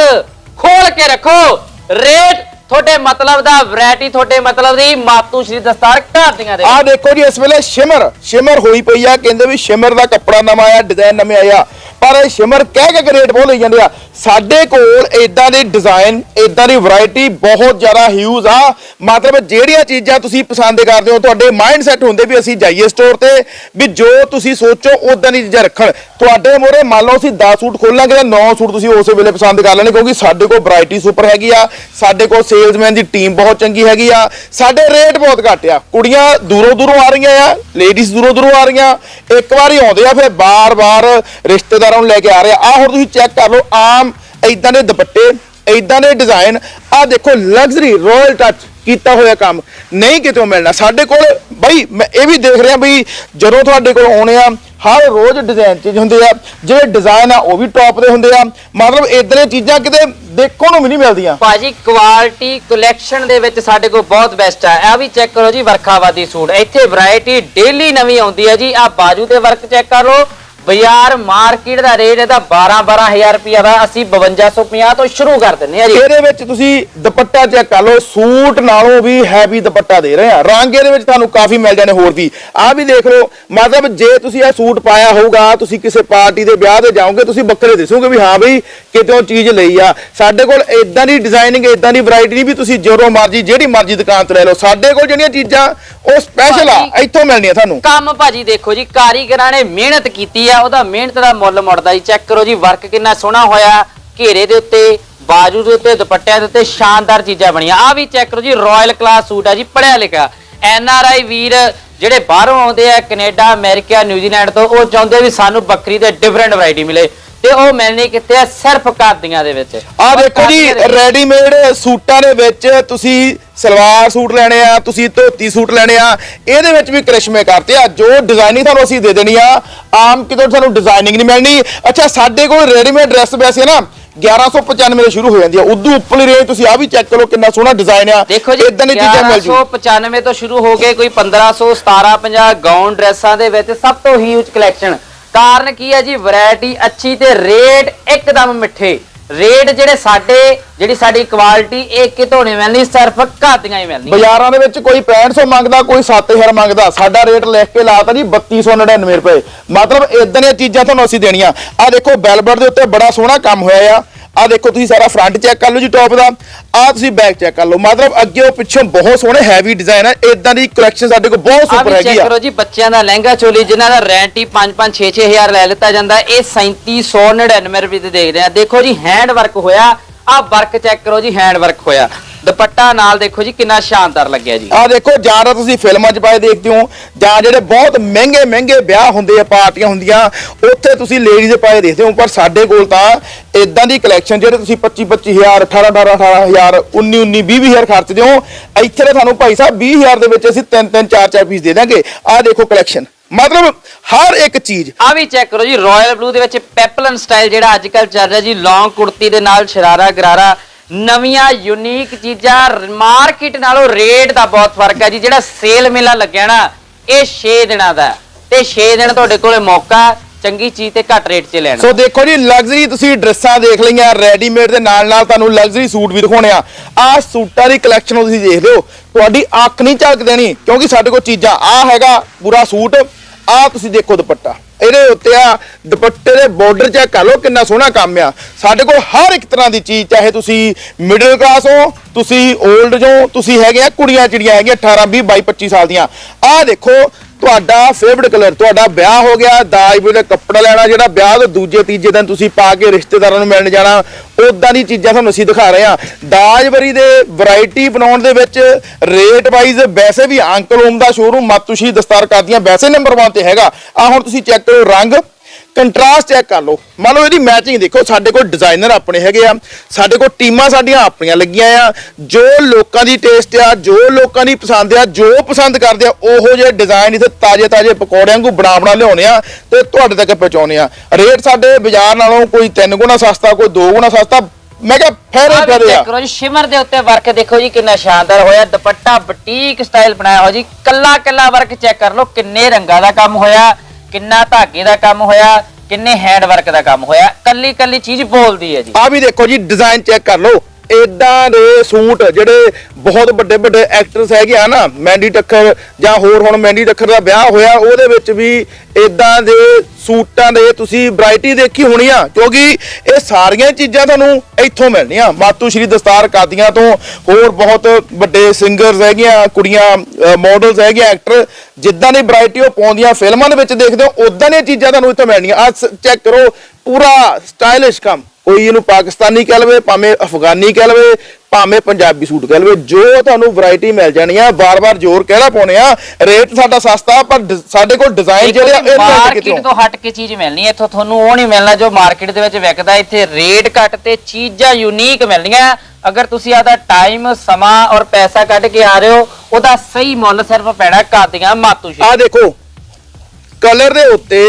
S2: ਖੋਲ ਕੇ ਰੱਖੋ। ਰੇਟ ਤੁਹਾਡੇ ਮਤਲਬ ਦਾ ਵੈਰਾਈਟੀ ਤੁਹਾਡੇ ਮਤਲਬ ਦੀ, ਮਾਤੂ ਸ਼੍ਰੀ ਦਸਤਾਰ ਕਰਦੀਆਂ ਦੇ।
S1: ਆ ਦੇਖੋ ਜੀ, ਇਸ ਵੇਲੇ ਸ਼ਿਮਰ ਸ਼ਿਮਰ ਹੋਈ ਪਈ ਆ, ਕਹਿੰਦੇ ਵੀ ਸ਼ਿਮਰ ਦਾ ਕੱਪੜਾ ਨਵਾਂ ਆਇਆ ਡਿਜ਼ਾਈਨ ਨਵੇਂ ਆਇਆ। ਪਰ ਇਹ ਸ਼ਿਮਰ ਕਹਿ ਕੇ ਰੇਟ ਬਹੁਤ ਲਈ ਜਾਂਦੇ ਆ। ਸਾਡੇ ਕੋਲ ਇਦਾਂ ਦੇ ਡਿਜ਼ਾਈਨ ਇਦਾਂ ਦੀ ਵੈਰਾਈਟੀ ਬਹੁਤ ਜ਼ਿਆਦਾ ਹਿਊਜ਼ ਆ। ਮਤਲਬ ਜਿਹੜੀਆਂ ਚੀਜ਼ਾਂ ਤੁਸੀਂ ਪਸੰਦ ਕਰਦੇ ਹੋ, ਤੁਹਾਡੇ ਮਾਈਂਡ ਸੈਟ ਹੁੰਦੇ ਵੀ ਅਸੀਂ ਜਾਈਏ ਸਟੋਰ ਤੇ, ਵੀ ਜੋ ਤੁਸੀਂ ਸੋਚੋ ਉਦਾਂ ਦੀ ਚੀਜ਼ਾਂ ਰੱਖਣ। ਤੁਹਾਡੇ ਮੋਰੇ ਮੰਨ ਲਓ ਅਸੀਂ 10 ਸੂਟ ਖੋਲਾਂਗੇ ਤਾਂ 9 ਸੂਟ ਤੁਸੀਂ ਉਸੇ ਵੇਲੇ ਪਸੰਦ ਕਰ ਲੈਣੇ, ਕਿਉਂਕਿ ਸਾਡੇ ਕੋਲ ਵੈਰਾਈਟੀ ਸੁਪਰ ਹੈਗੀ ਆ। ਸਾਡੇ ਕੋਲ ਸੇਲਜ਼ਮੈਨ ਦੀ ਟੀਮ ਬਹੁਤ ਚੰਗੀ ਹੈਗੀ ਆ। ਸਾਡੇ ਰੇਟ ਬਹੁਤ ਘੱਟ ਆ। ਕੁੜੀਆਂ ਦੂਰੋਂ ਦੂਰੋਂ ਆ ਰਹੀਆਂ ਆ ਲੇਡੀਜ਼ ਦੂਰੋਂ ਦੂਰੋਂ ਆ ਰਹੀਆਂ। ਇੱਕ ਵਾਰੀ ਆਉਂਦੇ ਆ, ਫਿਰ ਬਾਰ-ਬਾਰ ਰਿਸ਼ਤੇਦਾਰਾਂ ਨੂੰ ਲੈ ਕੇ ਆ ਰਹੇ ਆ। ਆਹ ਹੁਣ ਤੁਸੀਂ ਚੈੱਕ ਕਰ ਲਓ, ਆਮ ਇਦਾਂ ਦੇ ਦੁਪੱਟੇ ਇਦਾਂ ਦੇ ਡਿਜ਼ਾਈਨ ਆ ਦੇਖੋ ਲਗਜ਼ਰੀ ਰਾਇਲ ਟੱਚ ਕੀਤਾ ਹੋਇਆ ਕੰਮ। ਨਹੀਂ ਕਿਤੋਂ ਮਿਲਣਾ। ਸਾਡੇ ਕੋਲ ਬਈ, ਮੈਂ ਇਹ ਵੀ ਦੇਖ ਰਿਹਾ ਬਈ, ਜਦੋਂ ਤੁਹਾਡੇ ਕੋਲ ਆਉਣੇ ਆ, ਹਰ ਰੋਜ਼ ਡਿਜ਼ਾਈਨ ਚੇਂਜ ਹੁੰਦੇ ਆ, ਜਿਹੜੇ ਡਿਜ਼ਾਈਨ ਆ, ਉਹ ਵੀ ਟੌਪ ਦੇ ਹੁੰਦੇ ਆ। ਮਤਲਬ ਇਦਾਂ ਦੀਆਂ ਚੀਜ਼ਾਂ ਕਿਤੇ ਦੇਖਣ ਨੂੰ ਵੀ ਨਹੀਂ ਮਿਲਦੀਆਂ।
S2: ਭਾਜੀ ਕੁਆਲਿਟੀ ਕਲੈਕਸ਼ਨ ਦੇ ਵਿੱਚ ਸਾਡੇ ਕੋਲ ਬਹੁਤ ਬੈਸਟ ਆ। ਇਹ ਵੀ ਚੈੱਕ ਕਰੋ ਜੀ, ਵਰਖਾਵਾਦੀ ਸੂਟ। ਇੱਥੇ ਵੈਰਾਈਟੀ ਡੇਲੀ ਨਵੀਂ ਆਉਂਦੀ ਹੈ ਜੀ। ਆ ਬਾਜੂ ਤੇ ਵਰਕ ਚੈੱਕ ਕਰ ਲਓ। ਬਾਜ਼ਾਰ ਮਾਰਕੀਟ ਦਾ ਰੇਟ ਇਹਦਾ 12 12000 ਰੁਪਿਆ ਦਾ ਅਸੀਂ 5250 ਤੋਂ ਸ਼ੁਰੂ ਕਰ ਦਿੰਨੇ ਆ ਜੀ।
S1: ਇਹਦੇ ਵਿੱਚ ਤੁਸੀਂ ਦੁਪੱਟਾ ਚੈੱਕ ਕਰ ਲਓ ਸੂਟ ਨਾਲੋਂ ਵੀ ਹੈਵੀ ਦੁਪੱਟਾ ਦੇ ਰਹੇ ਆ ਰੰਗ ਇਹਦੇ ਵਿੱਚ ਤੁਹਾਨੂੰ ਕਾਫੀ ਮਿਲ ਜਾਣੇ ਹੋਰ ਵੀ। ਆਹ ਵੀ ਦੇਖ ਲਓ ਮਤਲਬ ਜੇ ਤੁਸੀਂ ਇਹ ਸੂਟ ਪਾਇਆ ਹੋਊਗਾ ਤੁਸੀਂ ਕਿਸੇ ਪਾਰਟੀ ਦੇ ਵਿਆਹ ਤੇ ਜਾਓਗੇ ਤੁਸੀਂ ਬੱਕਰੇ ਦਿਸੋਗੇ ਵੀ ਹਾਂ ਬਈ ਕਿਤੋਂ ਚੀਜ਼ ਲਈ ਆ। ਸਾਡੇ ਕੋਲ ਇਦਾਂ ਦੀ ਡਿਜ਼ਾਈਨਿੰਗ ਇਦਾਂ ਦੀ ਵੈਰਾਈਟੀ ਨਹੀਂ ਵੀ ਤੁਸੀਂ ਜਦੋਂ ਮਰਜ਼ੀ ਜਿਹੜੀ ਮਰਜ਼ੀ ਦੁਕਾਨ ਤੋਂ ਲੈ ਲਓ। ਸਾਡੇ ਕੋਲ ਜਿਹੜੀਆਂ ਚੀਜ਼ਾਂ ਉਹ ਸਪੈਸ਼ਲ ਆ ਇੱਥੋਂ ਮਿਲਣੀਆਂ ਤੁਹਾਨੂੰ।
S2: ਕੰਮ ਭਾਜੀ ਦੇਖੋ ਜੀ ਕਾਰੀਗਰਾਂ ਨੇ ਮਿਹਨਤ ਕੀਤੀ ਆ। ਉਹਦਾ ਮਿਹਨਤ ਦਾ ਮੁੱਲ ਮੁੜਦਾ ਜੀ। ਚੈੱਕ ਕਰੋ ਜੀ ਵਰਕ ਕਿੰਨਾ ਸੋਹਣਾ ਹੋਇਆ। ਘੇਰੇ ਦੇ ਉੱਤੇ, ਬਾਜੂ ਦੇ ਉੱਤੇ, ਦੁਪੱਟਿਆਂ ਦੇ ਉੱਤੇ ਸ਼ਾਨਦਾਰ ਚੀਜ਼ਾਂ ਬਣੀਆਂ। ਆ ਵੀ ਚੈੱਕ ਕਰੋ ਜੀ ਰਾਇਲ ਕਲਾਸ ਸੂਟ ਆ ਜੀ ਪੜਿਆ ਲਿਖਿਆ। ਐਨ ਆਰ ਆਈ ਵੀਰ ਜਿਹੜੇ ਬਾਹਰੋਂ ਆਉਂਦੇ ਆ, ਕੈਨੇਡਾ, ਅਮਰੀਕਾ, ਨਿਊਜ਼ੀਲੈਂਡ ਤੋਂ, ਉਹ ਚਾਹੁੰਦੇ ਵੀ ਸਾਨੂੰ ਬੱਕਰੀ ਦੇ ਡਿਫਰੈਂਟ ਵੈਰਾਈਟੀ ਮਿਲੇ। ਤੇ ਉਹ ਮਿਲਣੀ ਕਿੱਥੇ ਆ ਸਿਰਫ ਕਾਦੀਆਂ ਦੇ ਵਿੱਚ।
S1: ਆ ਦੇਖੋ ਜੀ। ਰੈਡੀਮੇਡ ਸੂਟਾਂ ਦੇ ਵਿੱਚ ਤੁਸੀਂ ਸਲਵਾਰ ਸੂਟ ਲੈਣੇ ਆ ਤੁਸੀਂ ਧੋਤੀ ਸੂਟ ਲੈਣੇ ਆ ਇਹਦੇ ਵਿੱਚ ਵੀ ਕ੍ਰਿਸ਼ਮੇ ਕਰਤੇ ਆ। ਜੋ ਡਿਜ਼ਾਈਨਿੰਗ ਤੁਹਾਨੂੰ ਅਸੀਂ ਦੇ ਦੇਣੀ ਆ ਆਮ ਕਿਤੋਂ ਸਾਨੂੰ ਡਿਜ਼ਾਈਨਿੰਗ ਨਹੀਂ ਮਿਲਣੀ। ਅੱਛਾ ਸਾਡੇ ਕੋਲ ਰੈਡੀਮੇਡ ਡਰੈਸ ਵੈਸੇ ਨਾ 1195 ਤੋਂ ਸ਼ੁਰੂ ਹੋ ਜਾਂਦੀ ਆ। ਉਦੋਂ ਉੱਪਰਲੀ ਰੇਂਜ ਤੁਸੀਂ ਆ ਵੀ ਚੈੱਕ ਕਰੋ ਕਿੰਨਾ ਸੋਹਣਾ ਡਿਜ਼ਾਈਨ ਆ।
S2: ਦੇਖੋ ਜੀ
S1: ਇਦਾਂ ਦੀ ਚੀਜ਼ਾਂ ਮਿਲ ਜੂ।
S2: 1195 ਤੋਂ ਸ਼ੁਰੂ ਹੋ ਕੇ ਕੋਈ 1500 1750 ਗਾਊਨ ਡਰੈਸਾਂ ਦੇ ਵਿੱਚ ਸਭ ਤੋਂ ਹਿਊਜ ਕਲੈਕਸ਼ਨ ਕਾਰਨ ਕੀ ਹੈ ਜੀ? ਵੈਰਾਈਟੀ ਅੱਛੀ ਤੇ ਰੇਟ ਇੱਕਦਮ ਮਿੱਠੇ। ਰੇਟ ਜਿਹੜੇ ਸਾਡੇ, ਜਿਹੜੀ ਸਾਡੀ ਕੁਆਲਿਟੀ ਇਹ ਕਿਤੋਂ ਨਹੀਂ ਮਿਲਣੀ, ਸਿਰਫ ਘਾਤੀਆਂ ਹੀ ਮਿਲਣੀਆਂ।
S1: ਬਾਜ਼ਾਰਾਂ ਦੇ ਵਿੱਚ ਕੋਈ 6500 ਮੰਗਦਾ, ਕੋਈ 7000 ਮੰਗਦਾ। ਸਾਡਾ ਰੇਟ ਲਿਖ ਕੇ ਲਾਤਾ ਜੀ 3299 ਰੁਪਏ। ਮਤਲਬ ਇਦਾਂ ਦੀਆਂ ਚੀਜ਼ਾਂ ਤੁਹਾਨੂੰ ਅਸੀਂ ਦੇਣੀਆਂ। ਆ ਦੇਖੋ ਬੈਲਬਟ ਦੇ ਉੱਤੇ ਬੜਾ ਸੋਹਣਾ ਕੰਮ ਹੋਇਆ ਆ। ਆ ਦੇਖੋ ਤੁਸੀਂ ਸਾਰਾ ਫਰੰਟ ਚੈੱਕ ਕਰ ਲਓ ਜੀ ਟੌਪ ਦਾ। ਆ ਤੁਸੀਂ ਬੈਕ ਚੈੱਕ ਕਰ ਲਓ। ਮਤਲਬ ਅੱਗੇ ਪਿੱਛੋਂ ਬਹੁਤ ਸੋਹਣੇ ਹੈਵੀ ਡਿਜ਼ਾਈਨ ਆ। ਇਦਾਂ ਦੀ ਕਲੈਕਸ਼ਨ ਸਾਡੇ ਕੋਲ ਬਹੁਤ ਸੁਪਰ ਹੈਗੀ
S2: ਚੈੱਕ
S1: ਆ।
S2: ਕਰੋ ਜੀ ਬੱਚਿਆਂ ਦਾ ਲਹਿੰਗਾ ਚੋਲੀ ਜਿਨ੍ਹਾਂ ਦਾ ਰੈਂਟ ਹੀ 5-5 6-6000 ਲੈ ਲਿੱਤਾ ਜਾਂਦਾ ਇਹ 3799 ਰੁਪਏ ਤੇ ਦੇਖਦੇ ਆ। ਦੇਖੋ ਜੀ ਹੈਂਡ ਵਰਕ ਹੋਇਆ। ਆ ਵਰਕ ਚੈੱਕ ਕਰੋ ਜੀ ਹੈਂਡ ਵਰਕ ਹੋਇਆ। ਦੁਪੱਟਾ ਨਾਲ ਦੇਖੋ ਜੀ ਕਿੰਨਾ ਸ਼ਾਨਦਾਰ ਲੱਗਿਆ ਜੀ।
S1: ਆ ਦੇਖੋ ਜਾਂ ਤਾਂ ਤੁਸੀਂ ਫਿਲਮਾਂ 'ਚ ਪਾਏ ਦੇਖਦੇ ਹੋ ਜਾਂ ਜਿਹੜੇ ਬਹੁਤ ਮਹਿੰਗੇ ਮਹਿੰਗੇ ਵਿਆਹ ਹੁੰਦੇ ਆ ਪਾਰਟੀਆਂ ਹੁੰਦੀਆਂ ਉੱਥੇ ਤੁਸੀਂ ਲੇਡੀਜ਼ ਪਾਏ ਦੇਖਦੇ ਹੋ ਪਰ ਸਾਡੇ ਕੋਲ ਤਾਂ ਇਦਾਂ ਦੀ ਕਲੈਕਸ਼ਨ ਜਿਹੜੇ ਤੁਸੀਂ 25 25000 18 18 18000 19 19 20000 ਖਰਚਦੇ ਹੋ ਇੱਥੇ ਤਾਂ ਤੁਹਾਨੂੰ ਭਾਈ ਸਾਹਿਬ 20000 ਦੇ ਵਿੱਚ ਅਸੀਂ ਤਿੰਨ ਤਿੰਨ ਚਾਰ ਚਾਰ ਪੀਸ ਦੇ ਦਾਂਗੇ ਆ ਦੇਖੋ ਕਲੈਕਸ਼ਨ ਮਤਲਬ ਹਰ ਇੱਕ ਚੀਜ਼।
S2: ਆ ਵੀ ਚੈੱਕ ਕਰੋ ਜੀ ਰਾਇਲ ਬਲੂ ਦੇ ਵਿੱਚ ਪੈਪਲਨ ਸਟਾਈਲ ਜਿਹੜਾ ਅੱਜ ਕੱਲ ਚੱਲ ਰਿਹਾ ਜੀ ਲੌਂਗ ਕੁੜਤੀ ਦੇ ਨਾਲ ਸ਼ਰਾਰਾ ਗਰਾਰਾ ਨਵੀਆਂ ਯੂਨੀਕ ਚੀਜ਼ਾਂ ਮਾਰਕੀਟ ਨਾਲੋਂ ਰੇਟ ਦਾ ਬਹੁਤ ਫ਼ਰਕ ਹੈ ਜੀ। ਜਿਹੜਾ ਸੇਲ ਮੇਲਾ ਲੱਗਿਆ ਨਾ, ਇਹ 6 ਦਿਨਾਂ ਦਾ ਹੈ। ਤੇ 6 ਦਿਨ ਤੁਹਾਡੇ ਕੋਲੇ ਮੌਕਾ, ਚੰਗੀ ਚੀਜ਼ ਤੇ ਘੱਟ ਰੇਟ 'ਚ ਲੈਣਾ।
S1: ਸੋ ਦੇਖੋ ਜੀ ਲਗਜ਼ਰੀ ਤੁਸੀਂ ਡਰੈਸਾਂ ਦੇਖ ਲਈਆਂ ਰੈਡੀਮੇਡ ਦੇ ਨਾਲ ਨਾਲ ਤੁਹਾਨੂੰ ਲਗਜ਼ਰੀ ਸੂਟ ਵੀ ਦਿਖਾਉਣੇ ਆ। ਆ ਸੂਟਾਂ ਦੀ ਕਲੈਕਸ਼ਨ ਤੁਸੀਂ ਦੇਖਦੇ ਹੋ। ਤੁਹਾਡੀ ਅੱਖ ਨਹੀਂ ਝਲਕ ਦੇਣੀ, ਕਿਉਂਕਿ ਸਾਡੇ ਕੋਲ ਚੀਜ਼ਾਂ ਆ ਹੈਗਾ ਪੂਰਾ ਸੂਟ। ਆ ਤੁਸੀਂ ਦੇਖੋ ਦੁਪੱਟਾ। ਇਹਦੇ ਉੱਤੇ ਆ, ਦੁਪੱਟੇ ਦੇ ਬਾਰਡਰ ਚੈੱਕ ਕਰ ਲਓ ਕਿੰਨਾ ਸੋਹਣਾ ਕੰਮ ਆ। ਸਾਡੇ ਕੋਲ ਹਰ ਇੱਕ ਤਰ੍ਹਾਂ ਦੀ ਚੀਜ਼, ਚਾਹੇ ਤੁਸੀਂ ਮਿਡਲ ਕਲਾਸ ਹੋ, ਤੁਸੀਂ 올ਡ ਜੋ, ਤੁਸੀਂ ਹੈਗੇ ਆ, ਕੁੜੀਆਂ ਚਿੜੀਆਂ ਹੈਗੀਆਂ 18 20 22 25 ਸਾਲ ਦੀਆਂ। ਆ ਦੇਖੋ ਤੁਹਾਡਾ ਫੇਵਰਟ ਕਲਰ ਤੁਹਾਡਾ ਵਿਆਹ ਹੋ ਗਿਆ, ਦਾਜ ਵੇਲੇ ਕੱਪੜਾ ਲੈਣਾ, ਜਿਹੜਾ ਵਿਆਹ ਤੋਂ ਦੂਜੇ, ਤੀਜੇ ਦਿਨ ਤੁਸੀਂ ਪਾ ਕੇ ਰਿਸ਼ਤੇਦਾਰਾਂ ਨੂੰ ਮਿਲਣ ਜਾਣਾ ਉਦਾਂ ਦੀ ਚੀਜ਼ਾਂ ਤੁਹਾਨੂੰ ਅਸੀਂ ਦਿਖਾ ਰਹੇ ਹਾਂ। ਦਾਜ ਵਰੀ ਦੇ ਵੈਰਾਈਟੀ ਬਣਾਉਣ ਦੇ ਵਿੱਚ ਰੇਟ ਵਾਈਜ਼ ਵੈਸੇ ਵੀ ਅੰਕਲ ਓਮ ਦਾ ਸ਼ੋਰੂਮ ਮਾਤੂਸ਼ੀ ਦਸਤਾਰ ਕਰਦੀਆਂ, ਵੈਸੇ ਨੰਬਰ 1 ਤੇ ਹੈਗਾ। ਆ ਹੁਣ ਤੁਸੀਂ ਚੈੱਕ ਕਰੋ, ਰੰਗ ਕੰਟਰਾਸਟ ਚੈੱਕ ਕਰ ਲਓ। ਮੰਨ ਲਓ ਇਹਦੀ ਮੈਚਿੰਗ ਦੇਖੋ ਸਾਡੇ ਕੋਲ ਡਿਜ਼ਾਈਨਰ ਆਪਣੇ ਹੈਗੇ ਆ। ਸਾਡੇ ਕੋਲ ਟੀਮਾਂ ਸਾਡੀਆਂ ਆਪਣੀਆਂ ਲੱਗੀਆਂ ਆ। ਜੋ ਲੋਕਾਂ ਦੀ ਟੇਸਟ ਆ ਜੋ ਲੋਕਾਂ ਦੀ ਪਸੰਦ ਆ ਜੋ ਪਸੰਦ ਕਰਦੇ ਆ ਉਹੋ ਜਿਹੇ ਡਿਜ਼ਾਈਨ ਇਥੇ ਤਾਜ਼ੇ ਤਾਜ਼ੇ ਪਕੌੜਿਆਂ ਵਾਂਗੂ ਬਣਾ ਬਣਾ ਲਿਆਉਣੇ ਆ ਤੇ ਤੁਹਾਡੇ ਤੱਕ ਪਹੁੰਚਾਉਣੇ ਆ। ਰੇਟ ਸਾਡੇ ਬਾਜ਼ਾਰ ਨਾਲੋਂ ਕੋਈ 3 ਗੁਣਾ ਸਸਤਾ ਕੋਈ 2 ਗੁਣਾ ਸਸਤਾ ਮੈਂ ਕਿਹਾ ਫੇਰ ਕਰੇ ਆ।
S2: ਕਰੋ ਜੀ ਸ਼ਿਮਰ ਦੇ ਉੱਤੇ ਵਰਕ ਦੇਖੋ ਜੀ ਕਿੰਨਾ ਸ਼ਾਨਦਾਰ ਹੋਇਆ। ਦੁਪੱਟਾ ਬੁਟੀਕ ਸਟਾਈਲ ਬਣਾਇਆ ਹੋਇਆ ਜੀ। ਕੱਲਾ ਕੱਲਾ ਵਰਕ ਚੈੱਕ ਕਰ ਲਓ ਕਿੰਨੇ ਰੰਗਾਂ ਦਾ ਕੰਮ ਹੋਇਆ। ਕਿੰਨਾ ਧਾਗੇ ਦਾ ਕੰਮ ਹੋਇਆ, ਕਿੰਨੇ ਹੈਂਡ ਵਰਕ ਦਾ ਕੰਮ ਹੋਇਆ ਕੱਲੀ ਕੱਲੀ ਚੀਜ਼ ਬੋਲਦੀ ਹੈ ਜੀ।
S1: ਆ ਵੀ ਦੇਖੋ ਜੀ ਡਿਜ਼ਾਈਨ ਚੈੱਕ ਕਰ ਲਓ। ਇਦਾਂ ਦੇ ਸੂਟ ਜਿਹੜੇ ਬਹੁਤ ਵੱਡੇ ਵੱਡੇ ਐਕਟਰਸ ਹੈਗੇ ਆ ਨਾ ਮੈਂਡੀ ਟੱਕਰ ਜਾਂ ਹੋਰ ਹੁਣ ਮੈਂਡੀ ਟੱਕਰ ਦਾ ਵਿਆਹ ਹੋਇਆ, ਉਹਦੇ ਵਿੱਚ ਵੀ ਇਦਾਂ ਦੇ ਸੂਟਾਂ ਦੇ ਤੁਸੀਂ ਵੈਰਾਈਟੀ ਦੇਖੀ ਹੋਣੀ ਆ, ਕਿਉਂਕਿ ਇਹ ਸਾਰੀਆਂ ਚੀਜ਼ਾਂ ਤੁਹਾਨੂੰ ਇੱਥੋਂ ਮਿਲਣੀਆਂ। ਮਾਤੂ ਸ਼੍ਰੀ ਦਸਤਾਰ ਕਾਦੀਆਂ ਤੋਂ ਹੋਰ ਬਹੁਤ ਵੱਡੇ ਸਿੰਗਰਸ ਹੈਗੀਆਂ, ਕੁੜੀਆਂ ਮਾਡਲਸ ਹੈਗੀਆਂ ਐਕਟਰ ਜਿੱਦਾਂ ਦੀ ਵੈਰਾਈਟੀ ਉਹ ਪਾਉਂਦੀਆਂ, ਫਿਲਮਾਂ ਦੇ ਵਿੱਚ ਦੇਖਦੇ ਹੋ ਉਦਾਂ ਦੀਆਂ ਚੀਜ਼ਾਂ ਤੁਹਾਨੂੰ ਇੱਥੋਂ ਮਿਲਣੀਆਂ। ਆ ਚੈੱਕ ਕਰੋ, ਪੂਰਾ ਸਟਾਈਲਿਸ਼ ਕੰਮ। ਕੋਈ ਇਹਨੂੰ ਪਾਕਿਸਤਾਨੀ ਕਹਿ ਲਵੇ, ਭਾਵੇਂ ਅਫਗਾਨੀ ਕਹਿ ਲਵੇ ਭਾਵੇਂ ਪੰਜਾਬੀ ਸੂਟ ਕਹਿ ਲਵੇ ਜੋ ਤੁਹਾਨੂੰ ਵੈਰਾਈਟੀ ਮਿਲ ਜਾਣੀ ਆ ਬਾਰ-ਬਾਰ ਜ਼ੋਰ ਕਹਿਣਾ ਪਾਉਣੇ ਆ? ਰੇਟ ਸਾਡਾ ਸਸਤਾ ਪਰ ਡ- ਸਾਡੇ ਕੋਲ ਡਿਜ਼ਾਈਨ ਜਿਹੜੇ ਆ ਇਹ ਮਿਲਦੇ
S2: ਮਾਰਕੀਟ
S1: ਕਿਤੋਂ
S2: ਤੋਂ ਹਟ ਕੇ ਚੀਜ਼ ਮਿਲਣੀ ਹੈ ਇੱਥੋਂ ਤੁਹਾਨੂੰ ਉਹ ਨਹੀਂ ਮਿਲਣਾ ਜੋ ਮਾਰਕੀਟ ਦੇ ਵਿੱਚ ਵਿਕਦਾ ਇੱਥੇ ਰੇਟ ਘੱਟ ਤੇ ਚੀਜ਼ਾਂ ਯੂਨੀਕ ਮਿਲਣੀਆਂ। ਅਗਰ ਤੁਸੀਂ ਆਦਾ ਟਾਈਮ ਸਮਾਂ ਔਰ ਪੈਸਾ ਕੱਢ ਕੇ ਆ ਰਹੇ ਹੋ ਉਹਦਾ ਸਹੀ ਮੁੱਲ ਸਿਰਫ ਪੈਣਾ ਕਾਦੀਆਂ ਮਾਤੂ ਸ਼ੀ
S1: ਆ ਦੇਖੋ ਕਲਰ ਦੇ ਉੱਤੇ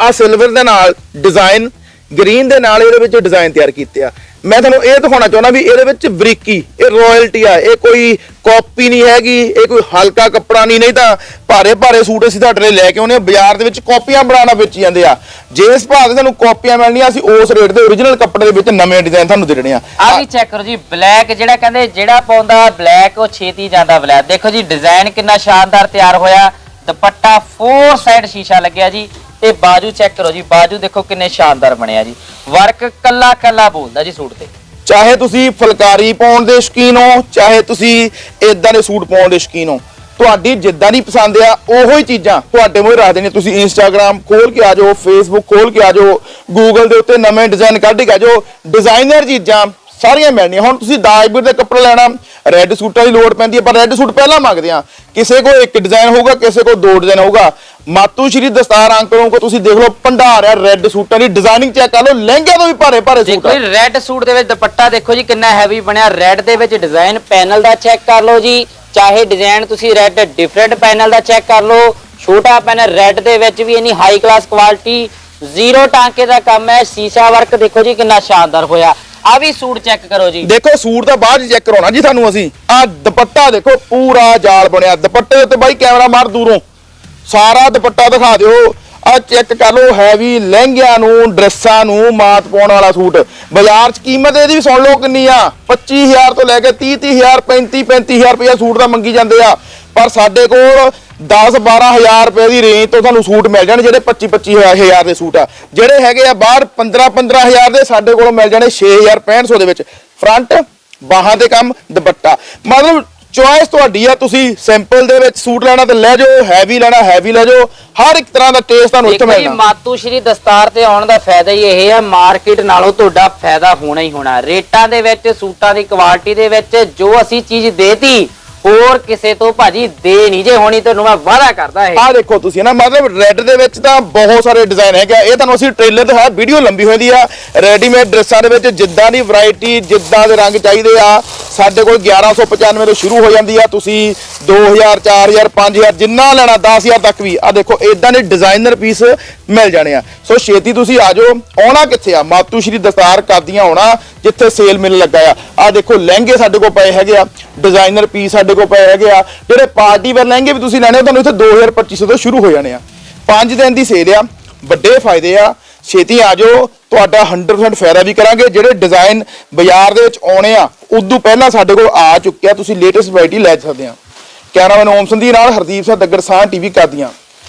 S1: ਆ ਸਿਲਵਰ ਦੇ ਨਾਲ ਡਿਜ਼ਾਈਨ ਗ੍ਰੀਨ ਦੇ ਨਾਲ ਇਹਦੇ ਵਿੱਚ ਡਿਜ਼ਾਈਨ ਤਿਆਰ ਕੀਤੇ ਆ। ਮੈਂ ਤੁਹਾਨੂੰ ਇਹ ਦਿਖਾਉਣਾ ਚਾਹੁੰਦਾ ਵੀ ਇਹਦੇ ਵਿੱਚ ਬਰੀਕੀ ਇਹ ਰਾਇਲਟੀ ਆ ਇਹ ਕੋਈ ਕਾਪੀ ਨਹੀਂ ਹੈਗੀ ਇਹ ਕੋਈ ਹਲਕਾ ਕੱਪੜਾ ਨਹੀਂ ਨਹੀਂ ਤਾਂ ਭਾਰੇ ਭਾਰੇ ਸੂਟ ਅਸੀਂ ਤੁਹਾਡੇ ਲਈ ਲੈ ਕੇ ਆਉਨੇ ਆ ਬਾਜ਼ਾਰ ਦੇ ਵਿੱਚ ਕਾਪੀਆਂ ਬਣਾਉਣਾ ਵੇਚੀ ਜਾਂਦੇ ਆ। ਜੇ ਇਸ ਭਾਅ ਦੇ ਤੁਹਾਨੂੰ ਕਾਪੀਆਂ ਮਿਲਣੀਆਂ ਅਸੀਂ ਉਸ ਰੇਟ ਦੇ ਓਰੀਜਨਲ ਕੱਪੜੇ ਦੇ ਵਿੱਚ ਨਵੇਂ ਡਿਜ਼ਾਈਨ ਤੁਹਾਨੂੰ ਦੇ ਦੇਣੇ ਆ।
S2: ਆ ਵੀ ਚੈੱਕ ਕਰੋ ਜੀ ਬਲੈਕ ਜਿਹੜਾ ਕਹਿੰਦੇ ਜਿਹੜਾ ਪਾਉਂਦਾ ਬਲੈਕ ਉਹ ਛੇਤੀ ਜਾਂਦਾ ਬਲੈਕ ਦੇਖੋ ਜੀ ਡਿਜ਼ਾਈਨ ਕਿੰਨਾ ਸ਼ਾਨਦਾਰ ਤਿਆਰ ਹੋਇਆ। ਦੁਪੱਟਾ ਫੋਰ ਸਾਈਡ ਸ਼ੀਸ਼ਾ ਲੱਗਿਆ ਜੀ। ਤੇ ਬਾਜੂ ਚੈੱਕ ਕਰੋ ਜੀ, ਬਾਜੂ ਦੇਖੋ ਕਿੰਨੇ ਸ਼ਾਨਦਾਰ ਬਣਿਆ ਜੀ। ਵਰਕ ਕੱਲਾ ਕੱਲਾ ਬੋਲਦਾ ਜੀ ਸੂਟ ਤੇ।
S1: ਚਾਹੇ ਤੁਸੀਂ ਫੁਲਕਾਰੀ ਪਾਉਣ ਦੇ ਸ਼ੌਕੀਨ ਹੋ, ਚਾਹੇ ਤੁਸੀਂ ਇਦਾਂ ਦੇ ਸੂਟ ਪਾਉਣ ਦੇ ਸ਼ੌਕੀਨ ਹੋ, ਤੁਹਾਡੀ ਜਿੱਦਾਂ ਦੀ ਪਸੰਦ ਆ, ਉਹੋ ਹੀ ਚੀਜ਼ਾਂ ਤੁਹਾਡੇ ਮੂਹਰੇ ਰੱਖ ਦੇਣੀਆਂ। ਤੁਸੀਂ ਇੰਸਟਾਗ੍ਰam ਖੋਲ ਕੇ ਆ ਜਾਓ ਫੇਸਬੁੱਕ ਖੋਲ ਕੇ ਆ ਜਾਓ ਗੂਗਲ ਦੇ ਉੱਤੇ ਨਵੇਂ ਡਿਜ਼ਾਈਨ ਕੱਢ ਕੇ ਆ ਜਾਓ ਡਿਜ਼ਾਈਨਰ ਚੀਜ਼ਾਂ ਸਾਰੀਆਂ ਮਿਲਣੀਆਂ। ਹੁਣ ਤੁਸੀਂ ਦਾਜਬੀਰ ਦਾ ਕੱਪੜਾ ਲੈਣਾ ਰੈੱਡ ਸੂਟਾਂ ਦੀ ਲੋੜ ਪੈਂਦੀ ਹੈ ਪਰ ਰੈੱਡ ਸੂਟ ਪਹਿਲਾਂ ਮੰਗਦੇ ਆ ਕਿਸੇ ਕੋਲ ਇੱਕ ਡਿਜ਼ਾਈਨ ਹੋਊਗਾ ਕਿਸੇ ਕੋਲ ਦੋ ਡਿਜ਼ਾਈਨ ਹੋਊਗਾ। ਮਾਤੂ ਸ਼੍ਰੀ ਦਸਤਾਰ ਅੰਕਲੋਂ ਕੋ ਤੁਸੀਂ ਦੇਖ ਲਓ ਭੰਡਾਰ ਆ ਰੈੱਡ ਸੂਟਾਂ ਦੀ ਡਿਜ਼ਾਈਨਿੰਗ ਚੈੱਕ ਕਰ ਲਓ ਲਹਿੰਗਿਆਂ ਤੋਂ ਵੀ ਭਾਰੇ ਭਾਰੇ ਸੂਟ
S2: ਦੇਖੋ ਜੀ ਰੈੱਡ ਸੂਟ ਦੇ ਵਿੱਚ ਦੁਪੱਟਾ ਦੇਖੋ ਜੀ ਕਿੰਨਾ ਹੈਵੀ ਬਣਿਆ। ਰੈੱਡ ਦੇ ਵਿੱਚ ਡਿਜ਼ਾਈਨ ਪੈਨਲ ਦਾ ਚੈੱਕ ਕਰ ਲਓ ਜੀ। ਚਾਹੇ ਡਿਜ਼ਾਈਨ ਤੁਸੀਂ ਰੈੱਡ ਡਿਫਰੈਂਟ ਪੈਨਲ ਦਾ ਚੈੱਕ ਕਰ ਲਓ। ਛੋਟਾ ਪੈਨਲ ਰੈੱਡ ਦੇ ਵਿੱਚ ਵੀ ਇੰਨੀ ਹਾਈ ਕਲਾਸ ਕੁਆਲਿਟੀ ਜ਼ੀਰੋ ਟਾਂਕੇ ਦਾ ਕੰਮ ਹੈ। ਸੀਸਾ ਵਰਕ ਦੇਖੋ ਜੀ ਕਿੰਨਾ ਸ਼ਾਨਦਾਰ ਹੋਇਆ। ਆ ਵੀ ਸੂਟ ਚੈੱਕ ਕਰੋ ਜੀ।
S1: ਦੇਖੋ, ਸੂਟ ਦਾ ਬਾਅਦ ਚੈੱਕ ਕਰਾਉਣਾ ਜੀ ਤੁਹਾਨੂੰ ਅਸੀਂ। ਆ ਦੁਪੱਟਾ ਦੇਖੋ, ਪੂਰਾ ਜਾਲ ਬਣਿਆ। ਦੁਪੱਟੇ ਉੱਤੇ ਬਾਈ ਕੈਮਰਾ ਮਾਰ ਦੂਰੋਂ। ਸਾਰਾ ਦੁਪੱਟਾ ਦਿਖਾ ਦਿਓ। ਆ ਚੈੱਕ ਕਰ ਲਓ ਹੈਵੀ ਲਹਿੰਗਿਆਂ ਨੂੰ, ਡਰੈਸਾਂ ਨੂੰ, ਮਾਤ ਪਾਉਣ ਵਾਲਾ ਸੂਟ। ਬਾਜ਼ਾਰ 'ਚ ਕੀਮਤ ਇਹਦੀ ਵੀ ਸੁਣ ਲਓ ਕਿੰਨੀ ਆ। 25000 ਤੋਂ ਲੈ ਕੇ 30 30000 35 35000 ਰੁਪਏ ਸੂਟ ਦਾ ਮੰਗੀ ਜਾਂਦੇ ਆ। ਪਰ ਸਾਡੇ ਕੋਲ 10 12000 ਰੁਪਏ ਦੀ ਰੇਂਜ ਤੋਂ ਤੁਹਾਨੂੰ ਸੂਟ ਮਿਲ ਜਾਣ, ਜਿਹੜੇ 25 25000 ਦੇ ਸੂਟ ਆ। ਜਿਹੜੇ ਹੈਗੇ ਆ ਬਾਹਰ 15 15000 ਦੇ, ਸਾਡੇ ਕੋਲੋਂ ਮਿਲ ਜਾਣੇ 6500 ਦੇ ਵਿੱਚ। ਫਰੰਟ ਬਾਹਾਂ ਦੇ ਕੰਮ, ਦੁਪੱਟਾ। ਮਤਲਬ ਚੁਆਇਸ ਤੁਹਾਡੀ ਆ, ਤੁਸੀਂ ਸਿੰਪਲ ਦੇ ਵਿੱਚ ਸੂਟ ਲੈਣਾ ਤੇ ਲੈ ਜਾਓ ਹੈਵੀ ਲੈਣਾ ਹੈਵੀ ਲੈ ਜਾਓ। ਹਰ ਇੱਕ ਤਰ੍ਹਾਂ ਦਾ ਟੇਸਟ ਤੁਹਾਨੂੰ ਇੱਥੇ ਮਿਲਣਾ।
S2: ਮਾਤੂ ਸ਼੍ਰੀ ਦਸਤਾਰ ਤੇ ਆਉਣ ਦਾ ਫਾਇਦਾ ਹੀ ਇਹ ਹੈ ਮਾਰਕੀਟ ਨਾਲੋਂ ਤੁਹਾਡਾ ਫਾਇਦਾ ਹੋਣਾ ਹੀ ਹੋਣਾ। ਰੇਟਾਂ ਦੇ ਵਿੱਚ, ਸੂਟਾਂ ਦੀ ਕੁਆਲਿਟੀ ਦੇ ਵਿੱਚ ਜੋ ਅਸੀਂ ਚੀਜ਼ ਦੇਤੀ ਹੋਰ ਕਿਸੇ ਤੋਂ ਭਾਜੀ ਦੇ ਨਹੀਂ ਜੇ ਹੋਣੀ ਤੁਹਾਨੂੰ ਮੈਂ ਵਾਅਦਾ ਕਰਦਾ ਇਹ।
S1: ਆਹ ਦੇਖੋ ਤੁਸੀਂ ਨਾ, ਮਤਲਬ ਰੈੱਡ ਦੇ ਵਿੱਚ ਤਾਂ ਬਹੁਤ ਸਾਰੇ ਡਿਜ਼ਾਈਨ ਹੈਗੇ ਆ। ਇਹ ਤੁਹਾਨੂੰ ਅਸੀਂ ਟ੍ਰੇਲਰ ਤੇ ਵੀਡੀਓ ਲੰਬੀ ਹੋਈ ਆ। ਰੈਡੀਮੇਡ ਡਰੈਸਾਂ ਦੇ ਵਿੱਚ ਜਿੱਦਾਂ ਦੀ ਵੈਰਾਈਟੀ ਜਿੱਦਾਂ ਦੇ ਰੰਗ ਚਾਹੀਦੇ ਆ, ਸਾਡੇ ਕੋਲ 1195 ਤੋਂ ਸ਼ੁਰੂ ਹੋ ਜਾਂਦੀ ਆ। ਤੁਸੀਂ 2000 4000 5000 ਜਿੰਨਾ ਲੈਣਾ 10000 ਤੱਕ ਵੀ। ਆ ਦੇਖੋ ਇਦਾਂ ਦੇ ਡਿਜ਼ਾਈਨਰ ਪੀਸ ਮਿਲ ਜਾਣੇ ਆ। ਸੋ ਛੇਤੀ ਤੁਸੀਂ ਆ ਜਾਓ। ਆਉਣਾ ਕਿੱਥੇ ਆ? ਮਾਤੂ ਸ਼੍ਰੀ ਦਸਤਾਰ ਕਰਦੀਆਂ ਆਉਣਾ ਜਿੱਥੇ ਸੇਲ ਮਿਲ ਲੱਗਾ ਆ। ਆ ਦੇਖੋ ਲਹਿੰਗੇ ਸਾਡੇ ਕੋਲ ਪਏ ਹੈਗੇ ਆ ਡਿਜ਼ਾਈਨਰ ਪੀਸ ਸਾਡੇ ਕੋਲ ਪਏ ਹੈਗੇ ਆ। ਜਿਹੜੇ ਪਾਰਟੀ ਵੇਅਰ ਲਹਿੰਗੇ ਵੀ ਤੁਸੀਂ ਲੈਣੇ ਆ, ਤੁਹਾਨੂੰ ਇੱਥੇ 2000 2500 ਤੋਂ ਸ਼ੁਰੂ ਹੋ ਜਾਣੇ ਆ। 5 ਦਿਨ ਦੀ ਸੇਲ ਆ ਵੱਡੇ ਫਾਇਦੇ ਆ। ਛੇਤੀ ਆ ਜਾਓ ਤੁਹਾਡਾ 100% ਫਾਇਦਾ ਵੀ ਕਰਾਂਗੇ। ਜਿਹੜੇ ਡਿਜ਼ਾਈਨ ਬਾਜ਼ਾਰ ਦੇ ਵਿੱਚ ਆਉਣੇ ਆ ਉਦੋਂ ਪਹਿਲਾਂ ਸਾਡੇ ਕੋਲ ਆ ਚੁੱਕਿਆ ਤੁਸੀਂ ਲੇਟੈਸਟ ਵੈਰਾਈਟੀ ਲੈ ਸਕਦੇ ਆ। ਕੈਮਰਾਮੈਨ ਓਮ ਸੰਧੀ ਨਾਲ ਹਰਦੀਪ ਸਿੰਘ ਦੱਗੜ ਸਾਹ ਟੀਵੀ ਕਰਦੀਆਂ।